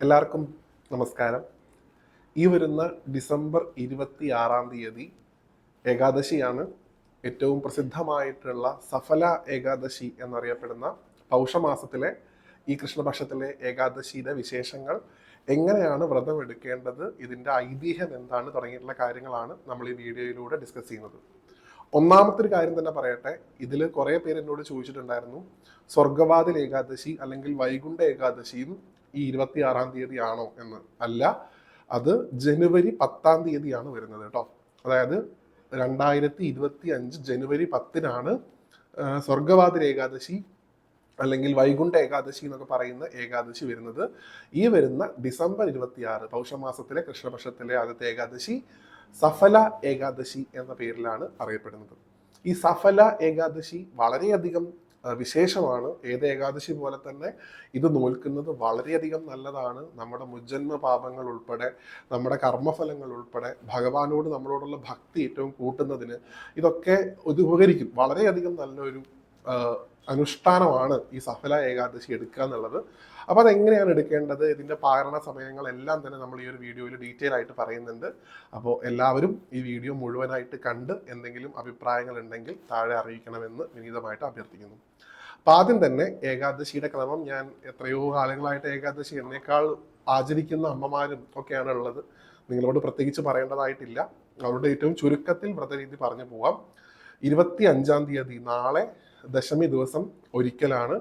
എല്ലാവർക്കും നമസ്കാരം. ഈ വരുന്ന ഡിസംബർ ഇരുപത്തി ആറാം തീയതി ഏകാദശിയാണ്. ഏറ്റവും പ്രസിദ്ധമായിട്ടുള്ള സഫല ഏകാദശി എന്നറിയപ്പെടുന്ന പൗഷമാസത്തിലെ ഈ കൃഷ്ണപക്ഷത്തിലെ ഏകാദശിയുടെ വിശേഷങ്ങൾ. എങ്ങനെയാണ് വ്രതം എടുക്കേണ്ടത്? ഇതിന്റെ ഐതിഹ്യം എന്താണ്? തുടങ്ങിയിട്ടുള്ള കാര്യങ്ങളാണ് നമ്മൾ ഈ വീഡിയോയിലൂടെ ഡിസ്കസ് ചെയ്യുന്നത്. ഒന്നാമത്തെ ഒരു കാര്യം തന്നെ പറയട്ടെ. ഇതിൽ കുറേ പേര് എന്നോട് ചോദിച്ചിട്ടുണ്ടായിരുന്നു. സ്വർഗവാതിൽ ഏകാദശി അല്ലെങ്കിൽ വൈകുണ്ഠ ഏകാദശിയും ഈ ഇരുപത്തി ആറാം തീയതി ആണോ എന്ന്. അല്ല അത് ജനുവരി പത്താം തീയതിയാണ് വരുന്നത് കേട്ടോ. അതായത് രണ്ടായിരത്തി ഇരുപത്തി അഞ്ച് ജനുവരി പത്തിനാണ് സ്വർഗവാതിര ഏകാദശി അല്ലെങ്കിൽ വൈകുണ്ഠ ഏകാദശി എന്നൊക്കെ പറയുന്ന ഏകാദശി വരുന്നത്. ഈ വരുന്ന ഡിസംബർ ഇരുപത്തിയാറ് പൗഷമാസത്തിലെ കൃഷ്ണപക്ഷത്തിലെ ആദ്യത്തെ ഏകാദശി സഫല ഏകാദശി എന്ന പേരിലാണ് അറിയപ്പെടുന്നത്. ഈ സഫല ഏകാദശി വളരെയധികം വിശേഷമാണ്. ഏത് ഏകാദശി പോലെ തന്നെ ഇത് നോൽക്കുന്നത് വളരെയധികം നല്ലതാണ്. നമ്മുടെ മുജ്ജന്മ പാപങ്ങൾ ഉൾപ്പെടെ നമ്മുടെ കർമ്മഫലങ്ങൾ ഉൾപ്പെടെ ഭഗവാനോട് നമ്മളോടുള്ള ഭക്തി ഏറ്റവും കൂട്ടുന്നതിന് ഇതൊക്കെ ഉപകരിക്കും. വളരെയധികം നല്ലൊരു അനുഷ്ഠാനമാണ് ഈ സഫല ഏകാദശി എടുക്കുക എന്നുള്ളത്. അപ്പോൾ അതെങ്ങനെയാണ് എടുക്കേണ്ടത്? ഇതിന്റെ പാരണ സമയങ്ങളെല്ലാം തന്നെ നമ്മൾ ഈ ഒരു വീഡിയോയിൽ ഡീറ്റെയിൽ ആയിട്ട് പറയുന്നുണ്ട്. അപ്പോൾ എല്ലാവരും ഈ വീഡിയോ മുഴുവനായിട്ട് കണ്ട് എന്തെങ്കിലും അഭിപ്രായങ്ങൾ ഉണ്ടെങ്കിൽ താഴെ അറിയിക്കണമെന്ന് വിനീതമായിട്ട് അഭ്യർത്ഥിക്കുന്നു. അപ്പം ആദ്യം തന്നെ ഏകാദശിയുടെ ക്രമം ഞാൻ എത്രയോ കാലങ്ങളായിട്ട് ഏകാദശി എന്നേക്കാൾ ആചരിക്കുന്ന അമ്മമാരും ഒക്കെയാണ് ഉള്ളത്. നിങ്ങളോട് പ്രത്യേകിച്ച് പറയേണ്ടതായിട്ടില്ല. അവരുടെ ഏറ്റവും ചുരുക്കത്തിൽ വ്രതരീതി പറഞ്ഞു പോവാം. ഇരുപത്തി അഞ്ചാം തീയതി നാളെ ദശമി ദിവസം ഒരിക്കലാണ്.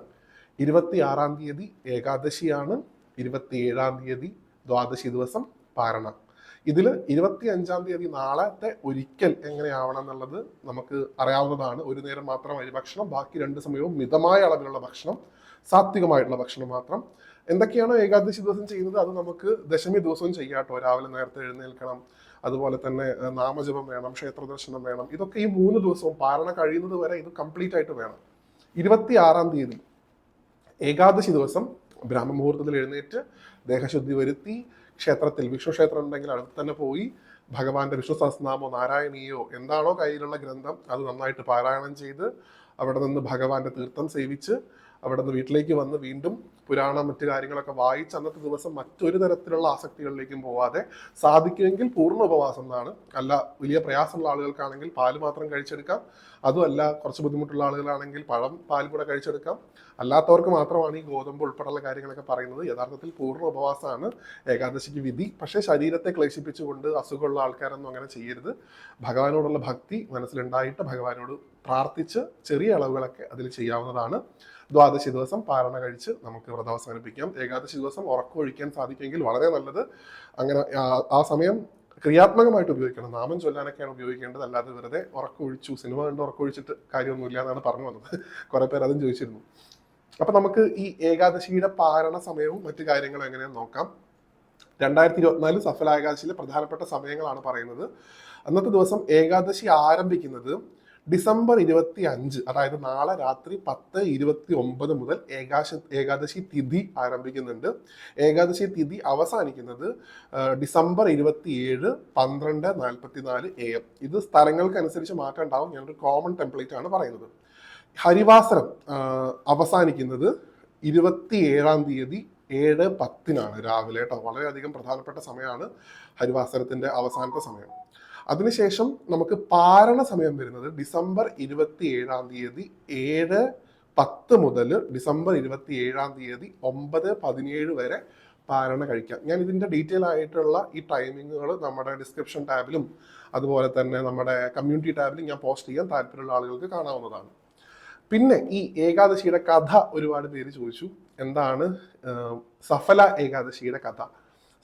ഇരുപത്തി ആറാം തീയതി ഏകാദശിയാണ്. ഇരുപത്തി ഏഴാം തീയതി ദ്വാദശി ദിവസം പാരണം. ഇതിൽ ഇരുപത്തി അഞ്ചാം തീയതി നാളത്തെ ഒരിക്കൽ എങ്ങനെയാവണം എന്നുള്ളത് നമുക്ക് അറിയാവുന്നതാണ്. ഒരു നേരം മാത്രം അരി ഭക്ഷണം ബാക്കി രണ്ട് സമയവും മിതമായ അളവിലുള്ള ഭക്ഷണം സാത്വികമായിട്ടുള്ള ഭക്ഷണം മാത്രം. എന്തൊക്കെയാണോ ഏകാദശി ദിവസം ചെയ്യുന്നത് അത് നമുക്ക് ദശമി ദിവസവും ചെയ്യാട്ടോ രാവിലെ നേരത്തെ എഴുന്നേൽക്കണം. അതുപോലെ തന്നെ നാമജപം വേണം ക്ഷേത്ര ദർശനം വേണം. ഇതൊക്കെ ഈ മൂന്ന് ദിവസവും പാരണ കഴിയുന്നത് വരെ ഇത് കംപ്ലീറ്റ് ആയിട്ട് വേണം. ഇരുപത്തി ആറാം തീയതി ഏകാദശി ദിവസം ബ്രാഹ്മമുഹൂർത്തത്തിൽ എഴുന്നേറ്റ് ദേഹശുദ്ധി വരുത്തി ക്ഷേത്രത്തിൽ വിഷ്ണു ക്ഷേത്രം ഉണ്ടെങ്കിൽ അടുത്ത് തന്നെ പോയി ഭഗവാന്റെ വിഷ്ണു സഹസ്രനാമോ നാരായണീയോ എന്താണോ കയ്യിലുള്ള ഗ്രന്ഥം അത് നന്നായിട്ട് പാരായണം ചെയ്ത് അവിടെ നിന്ന് ഭഗവാന്റെ തീർത്ഥം സേവിച്ച് അവിടെ നിന്ന് വീട്ടിലേക്ക് വന്ന് വീണ്ടും പുരാണം മറ്റു കാര്യങ്ങളൊക്കെ വായിച്ച് അന്നത്തെ ദിവസം മറ്റൊരു തരത്തിലുള്ള ആസക്തികളിലേക്കും പോവാതെ സാധിക്കുമെങ്കിൽ പൂർണ ഉപവാസം എന്നാണ്. അല്ല വലിയ പ്രയാസമുള്ള ആളുകൾക്കാണെങ്കിൽ പാൽ മാത്രം കഴിച്ചെടുക്കാം. അതുമല്ല കുറച്ച് ബുദ്ധിമുട്ടുള്ള ആളുകളാണെങ്കിൽ പഴം പാൽ കൂടെ കഴിച്ചെടുക്കാം. അല്ലാത്തവർക്ക് മാത്രമാണ് ഈ ഗോതമ്പ് ഉൾപ്പെടെയുള്ള കാര്യങ്ങളൊക്കെ പറയുന്നത്. യഥാർത്ഥത്തിൽ പൂർണ ഉപവാസമാണ് ഏകാദശിക്ക് വിധി. പക്ഷേ ശരീരത്തെ ക്ലേശിപ്പിച്ചുകൊണ്ട് അസുഖമുള്ള ആൾക്കാരൊന്നും അങ്ങനെ ചെയ്യരുത്. ഭഗവാനോടുള്ള ഭക്തി മനസ്സിലുണ്ടായിട്ട് ഭഗവാനോട് പ്രാർത്ഥിച്ച് ചെറിയ അളവുകളൊക്കെ അതിൽ ചെയ്യാവുന്നതാണ്. ദ്വാദശി ദിവസം പാരണ കഴിച്ച് നമുക്ക് വ്രതം അവസാനിപ്പിക്കാം ഏകാദശി ദിവസം ഉറക്കമൊഴിക്കാൻ സാധിക്കുമെങ്കിൽ വളരെ നല്ലത്. അങ്ങനെ ആ- സമയം ക്രിയാത്മകമായിട്ട് ഉപയോഗിക്കണം. നാമം ചൊല്ലാനൊക്കെയാണ് ഉപയോഗിക്കേണ്ടത്. അല്ലാതെ വെറുതെ ഉറക്കമൊഴിച്ചു സിനിമ കണ്ട് ഉറക്കമൊഴിച്ചിട്ട് കാര്യമൊന്നുമില്ല എന്നാണ് പറഞ്ഞു വന്നത്. കുറെ പേര് അതും ചോദിച്ചിരുന്നു. അപ്പൊ നമുക്ക് ഈ ഏകാദശിയുടെ പാരണ സമയവും മറ്റു കാര്യങ്ങളും എങ്ങനെയാണെന്ന് നോക്കാം. രണ്ടായിരത്തി ഇരുപത്തിനാല് സഫല ഏകാദശിയിലെ പ്രധാനപ്പെട്ട സമയങ്ങളാണ് പറയുന്നത്. അന്നത്തെ ദിവസം ഏകാദശി ആരംഭിക്കുന്നത് ഡിസംബർ ഇരുപത്തി അഞ്ച് അതായത് നാളെ രാത്രി പത്ത് ഇരുപത്തി ഒമ്പത് മുതൽ ഏകാശ ഏകാദശി തിഥി ആരംഭിക്കുന്നുണ്ട്. ഏകാദശി തിഥി അവസാനിക്കുന്നത് ഡിസംബർ ഇരുപത്തി ഏഴ് പന്ത്രണ്ട് നാൽപ്പത്തി നാല് എ എം. ഇത് സ്ഥലങ്ങൾക്കനുസരിച്ച് മാറ്റം ഉണ്ടാവും ഞാനൊരു കോമൺ ടെംപ്ലേറ്റ് ആണ് പറയുന്നത്. ഹരിവാസരം അവസാനിക്കുന്നത് ഇരുപത്തി ഏഴാം തീയതി ഏഴ് പത്തിനാണ് രാവിലെ കേട്ടോ. വളരെയധികം പ്രധാനപ്പെട്ട സമയമാണ് ഹരിവാസരത്തിന്റെ അവസാനത്തെ സമയം. അതിനുശേഷം നമുക്ക് പാരണ സമയം വരുന്നത് ഡിസംബർ ഇരുപത്തി ഏഴാം തീയതി ഏഴ് പത്ത് മുതൽ ഡിസംബർ ഇരുപത്തി ഏഴാം തീയതി ഒമ്പത് പതിനേഴ് വരെ പാരണ കഴിക്കാം. ഞാൻ ഇതിന്റെ ഡീറ്റെയിൽ ആയിട്ടുള്ള ഈ ടൈമിങ്ങുകൾ നമ്മുടെ ഡിസ്ക്രിപ്ഷൻ ടാബിലും അതുപോലെ തന്നെ നമ്മുടെ കമ്മ്യൂണിറ്റി ടാബിലും ഞാൻ പോസ്റ്റ് ചെയ്യാൻ താല്പര്യമുള്ള ആളുകൾക്ക് കാണാവുന്നതാണ്. പിന്നെ ഈ ഏകാദശിയുടെ കഥ ഒരുപാട് പേര് ചോദിച്ചു. എന്താണ് സഫല ഏകാദശിയുടെ കഥ?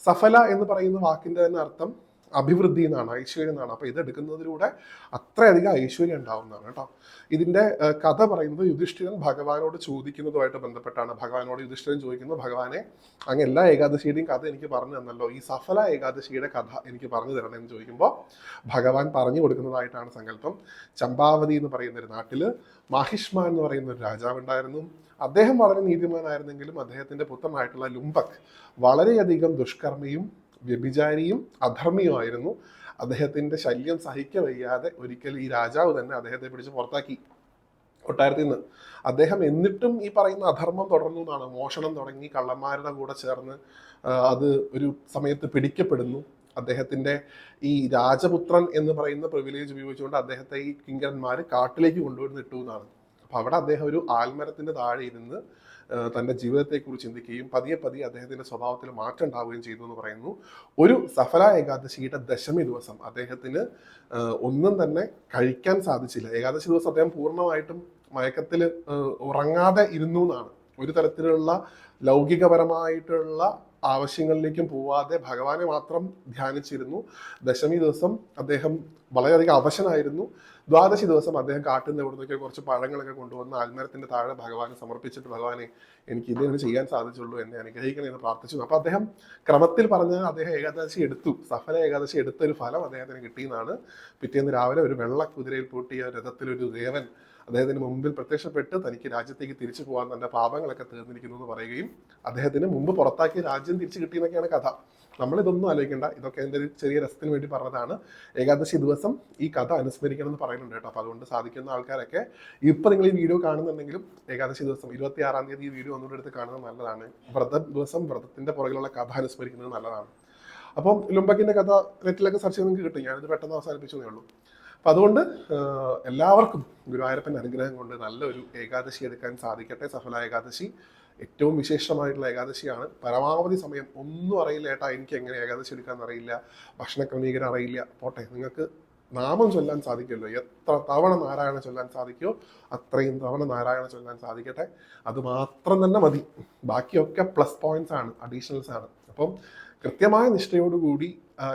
സഫല എന്ന് പറയുന്ന വാക്കിന്റെ തന്നെ അർത്ഥം അഭിവൃദ്ധി എന്നാണ് ഐശ്വര്യം എന്നാണ്. അപ്പൊ ഇതെടുക്കുന്നതിലൂടെ അത്രയധികം ഐശ്വര്യം ഉണ്ടാവുന്നതാണ് കേട്ടോ. ഇതിന്റെ കഥ പറയുന്നത് യുധിഷ്ഠിരൻ ഭഗവാനോട് ചോദിക്കുന്നതുമായിട്ട് ബന്ധപ്പെട്ടാണ്. ഭഗവാനോട് യുധിഷ്ഠിരൻ ചോദിക്കുന്നത് ഭഗവാനെ അങ്ങ് എല്ലാ ഏകാദശിയുടെയും കഥ എനിക്ക് പറഞ്ഞു തന്നല്ലോ. ഈ സഫല ഏകാദശിയുടെ കഥ എനിക്ക് പറഞ്ഞു തരണം എന്ന് ചോദിക്കുമ്പോൾ ഭഗവാൻ പറഞ്ഞു കൊടുക്കുന്നതായിട്ടാണ് സങ്കല്പം. ചമ്പാവതി എന്ന് പറയുന്ന ഒരു നാട്ടിൽ മാഹിഷ്മാൻ എന്ന് പറയുന്ന ഒരു രാജാവ് ഉണ്ടായിരുന്നു. അദ്ദേഹം വളരെ നീതിമാനായിരുന്നെങ്കിലും അദ്ദേഹത്തിന്റെ പുത്രനായിട്ടുള്ള ലുംബക് വളരെയധികം ദുഷ്കർമ്മിയും വ്യഭിചാരിയും അധർമ്മിയുമായിരുന്നു. അദ്ദേഹത്തിന്റെ ശല്യം സഹിക്കവയ്യാതെ ഒരിക്കൽ ഈ രാജാവ് തന്നെ അദ്ദേഹത്തെ പിടിച്ച് പുറത്താക്കി. കൊട്ടാരത്തിൽ നിന്ന്. അദ്ദേഹം എന്നിട്ടും ഈ പറയുന്ന അധർമ്മം തുടർന്നു എന്നാണ്. മോഷണം തുടങ്ങി കള്ളന്മാരുടെ കൂടെ ചേർന്ന് അത് ഒരു സമയത്ത് പിടിക്കപ്പെടുന്നു. അദ്ദേഹത്തിന്റെ ഈ രാജപുത്രൻ എന്ന് പറയുന്ന പ്രിവിലേജ് ഉപയോഗിച്ചുകൊണ്ട് അദ്ദേഹത്തെ ഈ കിങ്കരന്മാർ കാട്ടിലേക്ക് കൊണ്ടുവരുന്നിട്ടു എന്നാണ്. അപ്പം അവിടെ അദ്ദേഹം ഒരു ആൽമരത്തിന്റെ താഴെ ഇരുന്ന് ആ, തന്റെ ജീവിതത്തെക്കുറിച്ച് ചിന്തിക്കുകയും പതിയെ പതിയെ അദ്ദേഹത്തിന്റെ സ്വഭാവത്തിൽ മാറ്റം ഉണ്ടാവുകയും ചെയ്തു എന്ന് പറയുന്നു. ഒരു സഫല ഏകാദശിയുടെ ദശമി ദിവസം അദ്ദേഹത്തിന് ഒന്നും തന്നെ കഴിക്കാൻ സാധിച്ചില്ല. ഏകാദശി ദിവസം അദ്ദേഹം പൂർണമായിട്ടും മയക്കത്തിൽ ഉറങ്ങാതെ ഇരുന്നു എന്നാണ്. ഒരു തരത്തിലുള്ള ലൗകികപരമായിട്ടുള്ള ആവശ്യങ്ങളിലേക്കും പോവാതെ ഭഗവാനെ മാത്രം ധ്യാനിച്ചിരുന്നു. ദശമി ദിവസം അദ്ദേഹം വളരെയധികം അവശനായിരുന്നു. ദ്വാദശി ദിവസം അദ്ദേഹം കാട്ടിൽ നിന്ന് ഇവിടുന്നൊക്കെ കുറച്ച് പഴങ്ങളൊക്കെ കൊണ്ടുവന്ന് ആൽമരത്തിന്റെ താഴെ ഭഗവാനെ സമർപ്പിച്ചിട്ട് ഭഗവാനെ എനിക്ക് ഇതിനെ ചെയ്യാൻ സാധിച്ചുള്ളൂ എന്നെ അനുഗ്രഹിക്കണം എന്ന് പ്രാർത്ഥിച്ചു. അപ്പൊ അദ്ദേഹം ക്രമത്തിൽ പറഞ്ഞ അദ്ദേഹം ഏകാദശി എടുത്തു. സഫല ഏകാദശി എടുത്ത ഒരു ഫലം അദ്ദേഹത്തിന് കിട്ടിയെന്നാണ്. പിറ്റേന്ന് രാവിലെ ഒരു വെള്ള കുതിരയിൽ പൂട്ടിയ രഥത്തിൽ ഒരു ദേവൻ അദ്ദേഹത്തിന് മുമ്പിൽ പ്രത്യക്ഷപ്പെട്ട് തനിക്ക് രാജ്യത്തേക്ക് തിരിച്ചു പോകാൻ തന്റെ പാപങ്ങളൊക്കെ തീർന്നിരിക്കുന്നു എന്ന് പറയുകയും അദ്ദേഹത്തിന് മുമ്പ് പുറത്താക്കിയ രാജ്യം തിരിച്ചു കിട്ടിയെന്നൊക്കെയാണ് കഥ. നമ്മൾ ഇതൊന്നും ആലോചിക്കേണ്ട. ഇതൊക്കെ എന്റെ ഒരു ചെറിയ രസത്തിന് വേണ്ടി പറഞ്ഞതാണ്. ഏകാദശി ദിവസം ഈ കഥ അനുസ്മരിക്കണം എന്ന് പറയുന്നുണ്ട് കേട്ടോ. അപ്പോൾ അതുകൊണ്ട് സാധിക്കുന്ന ആൾക്കാരൊക്കെ ഇപ്പൊ നിങ്ങൾ ഈ വീഡിയോ കാണുന്നുണ്ടെങ്കിലും ഏകാദശി ദിവസം ഇരുപത്തി ആറാം തീയതി ഈ വീഡിയോ ഒന്നുകൂടെ എടുത്ത് കാണുന്നത് നല്ലതാണ്. വ്രത ദിവസം വ്രതത്തിന്റെ പുറകിലുള്ള കഥ അനുസ്മരിക്കുന്നത് നല്ലതാണ്. അപ്പം ലുംബക്കിന്റെ കഥ നെറ്റിലൊക്കെ സെർച്ച് ചെയ്ത് നിങ്ങൾക്ക് കിട്ടും. ഞാനിത് പെട്ടെന്ന് അവസാനിപ്പിച്ചതേ ഉള്ളൂ. അപ്പം അതുകൊണ്ട് എല്ലാവർക്കും ഗുരുവായൂരപ്പന്റെ അനുഗ്രഹം കൊണ്ട് നല്ലൊരു ഏകാദശി എടുക്കാൻ സാധിക്കട്ടെ സഫല ഏകാദശി. ഏറ്റവും വിശേഷമായിട്ടുള്ള ഏകാദശിയാണ്. പരമാവധി സമയം ഒന്നും അറിയില്ല ഏട്ടാ എനിക്ക് എങ്ങനെ ഏകാദശി എടുക്കാൻ അറിയില്ല ഭക്ഷണ ക്രമീകരണം അറിയില്ല. പോട്ടെ നിങ്ങൾക്ക് നാമം ചൊല്ലാൻ സാധിക്കുമല്ലോ. എത്ര തവണ നാരായണ ചൊല്ലാൻ സാധിക്കുമോ അത്രയും തവണ നാരായണ ചൊല്ലാൻ സാധിക്കട്ടെ. അത് മാത്രം തന്നെ മതി. ബാക്കിയൊക്കെ പ്ലസ് പോയിന്റ്സ് ആണ് അഡീഷണൽസ് ആണ്. അപ്പം കൃത്യമായ നിഷ്ഠയോടുകൂടി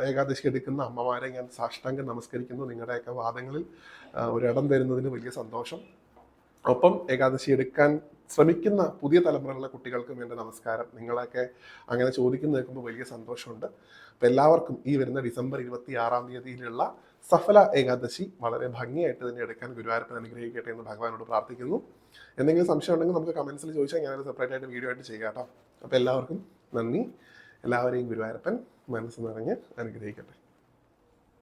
ഏകാദശി എടുക്കുന്ന അമ്മമാരെ ഞാൻ സാഷ്ടാംഗം നമസ്കരിക്കുന്നു. നിങ്ങളുടെയൊക്കെ വാദങ്ങളിൽ ഒരിടം തരുന്നതിന് വലിയ സന്തോഷം. ഒപ്പം ഏകാദശി എടുക്കാൻ ശ്രമിക്കുന്ന പുതിയ തലമുറയിലുള്ള കുട്ടികൾക്കും എന്റെ നമസ്കാരം. നിങ്ങളൊക്കെ അങ്ങനെ ചോദിക്കുന്ന കേൾക്കുമ്പോൾ വലിയ സന്തോഷമുണ്ട്. അപ്പം എല്ലാവർക്കും ഈ വരുന്ന ഡിസംബർ ഇരുപത്തി ആറാം തീയതിയിലുള്ള സഫല ഏകാദശി വളരെ ഭംഗിയായിട്ട് തന്നെ എടുക്കാൻ ഗുരുവായൂരപ്പൻ അനുഗ്രഹിക്കട്ടെ എന്ന് ഭഗവാനോട് പ്രാർത്ഥിക്കുന്നു. എന്തെങ്കിലും സംശയം ഉണ്ടെങ്കിൽ നമുക്ക് കമൻസിൽ ചോദിച്ചാൽ ഞാനത് സെപ്പറേറ്റ് ആയിട്ട് വീഡിയോ ആയിട്ട് ചെയ്യാം കേട്ടോ. അപ്പോൾ എല്ലാവർക്കും നന്ദി. എല്ലാവരെയും ഗുരുവായൂരപ്പൻ മനസ്സ് നിറഞ്ഞ് അനുഗ്രഹിക്കട്ടെ.